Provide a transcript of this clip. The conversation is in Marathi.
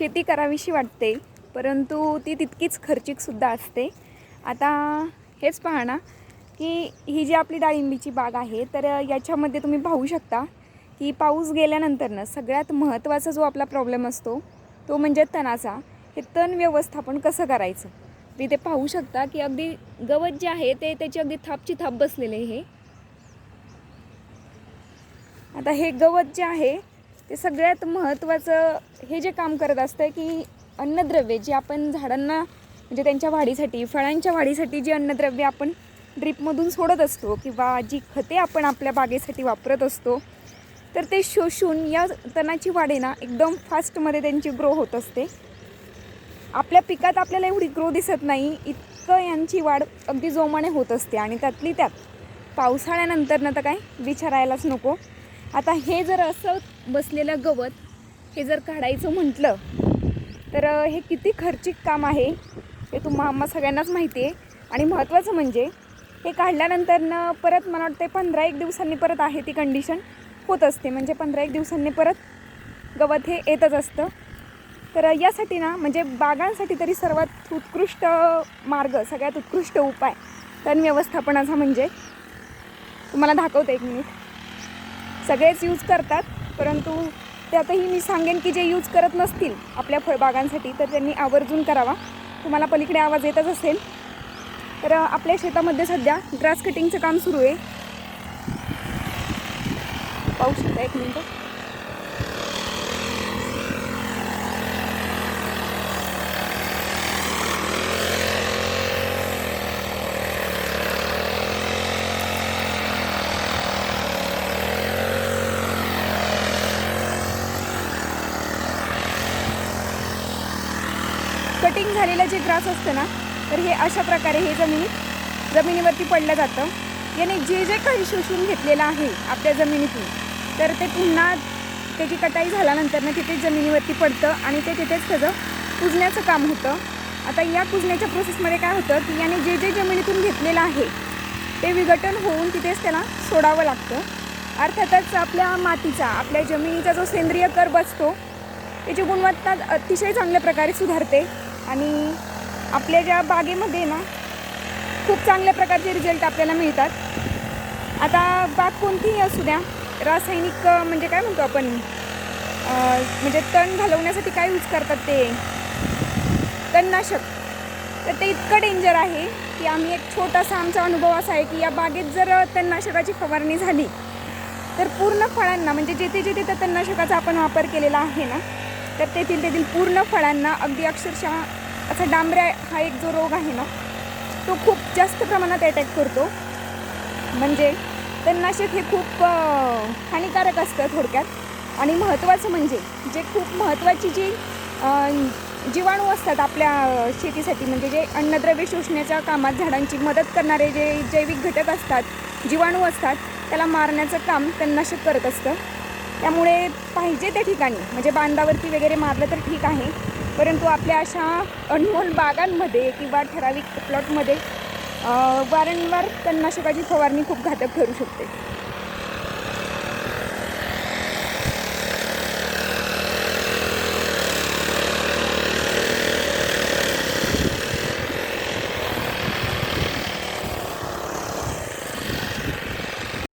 शेती करावीशी वाटते परंतु ती तितकीच खर्चिकसुद्धा असते. आता हेच पहा ना की ही जी आपली डाळिंबीची बाग आहे तर याच्यामध्ये तुम्ही पाहू शकता की पाऊस गेल्यानंतरनं सगळ्यात महत्त्वाचा जो आपला प्रॉब्लेम असतो तो म्हणजे तणाचा. हे तण व्यवस्थापन कसं करायचं? तर इथे पाहू शकता की अगदी गवत जे आहे ते त्याची अगदी थापची थाप बसलेले हे आता हे गवत जे आहे ते सगळ्यात महत्त्वाचं हे जे काम करत असतं की अन्नद्रव्ये जे आपण झाडांना म्हणजे त्यांच्या वाढीसाठी फळांच्या वाढीसाठी जी अन्नद्रव्ये आपण ड्रीपमधून सोडत असतो किंवा जी खते आपण आपल्या बागेसाठी वापरत असतो तर ते शोषून या तणाची वाढ आहे ना एकदम फास्टमध्ये त्यांची ग्रो होत असते. आपल्या पिकात आपल्याला एवढी ग्रो दिसत नाही इतकं यांची वाढ अगदी जोमाने होत असते. आणि त्यातली त्यात पावसाळ्यानंतर ना तर काय विचारायलाच नको. आता हे जर असं बसलेलं गवत हे जर काढायचं म्हटलं तर हे किती खर्चिक काम आहे हे तुम्हा आम्हा सगळ्यांनाच माहिती आहे. आणि महत्त्वाचं म्हणजे हे काढल्यानंतर ना परत मला वाटते पंधरा एक दिवसांनी परत आहे ती कंडिशन होत असते म्हणजे पंधरा एक दिवसांनी परत गवत हे येतच असतं. तर यासाठी ना म्हणजे बागांसाठी तरी सर्वात उत्कृष्ट मार्ग सगळ्यात उत्कृष्ट उपाय तण व्यवस्थापनाचा म्हणजे. तुम्हाला दाखवते एक मिनिट सगळेच यूज करतात परंतु त्यातही मी सांगेन की जे यूज करत नसतील आपल्या फळबागांसाठी तर त्यांनी आवर्जून करावा. तुम्हाला पलीकडे आवाज येतच असेल. तर आपल्या शेतामध्ये सध्या ग्रास कटिंगचं काम सुरू आहे. पाहू शकता एक मिनटं. कटिंग झालेलं जे ग्रास असतं ना तर हे अशा प्रकारे हे जमिनीत जमिनीवरती पडलं जातं. याने जे जे काही शोषून घेतलेलं आहे आपल्या जमिनीतून तर ते पुन्हा त्याची कटाई झाल्यानंतर ना तिथे जमिनीवरती पडतं आणि ते तिथेच त्याचं कुजण्याचं काम होतं. आता या कुजण्याच्या प्रोसेसमध्ये काय होतं की याने जे जे जमिनीतून घेतलेलं आहे ते विघटन होऊन तिथेच त्याला सोडावं लागतं. अर्थातच आपल्या मातीचा आपल्या जमिनीचा जो सेंद्रिय कर बसतो त्याची गुणवत्ता अतिशय चांगल्या प्रकारे सुधारते. आणि आपल्या ज्या बागेमध्ये ना खूप चांगल्या प्रकारचे रिझल्ट आपल्याला मिळतात. आता बाग कोणतीही असू द्या रासायनिक म्हणजे काय म्हणतो आपण म्हणजे तण घालवण्यासाठी काय यूज करतात ते? तणनाशक. तर ते इतकं डेंजर आहे की आम्ही एक छोटासा आमचा अनुभव असा आहे की या बागेत जर तणनाशकाची फवारणी झाली तर पूर्ण फळांना म्हणजे जेथे जेथे त्या तणनाशकाचा आपण वापर केलेला आहे ना तर तेथील तेथील पूर्ण फळांना अगदी अक्षरशः असा डांबऱ्या हा एक जो रोग आहे ना तो खूप जास्त प्रमाणात अटॅक करतो. म्हणजे तणनाशक हे खूप हानिकारक असतं थोडक्यात. आणि महत्त्वाचं म्हणजे जे खूप महत्त्वाची जी जीवाणू असतात आपल्या शेतीसाठी म्हणजे जे अन्नद्रव्य शोषण्याच्या कामात झाडांची मदत करणारे जे जैविक घटक असतात जीवाणू असतात त्याला मारण्याचं काम तणनाशक करत असतं. त्यामुळे पाहिजे त्या ठिकाणी. म्हणजे बांधावरती वगैरे मारलं तर ठीक आहे. परंतु आपल्या अशा अनमोल बागांमध्ये किंवा ठराविक प्लॉटमध्ये वारंवार तणनाशकाची फवारणी खूप घातक ठरू शकते.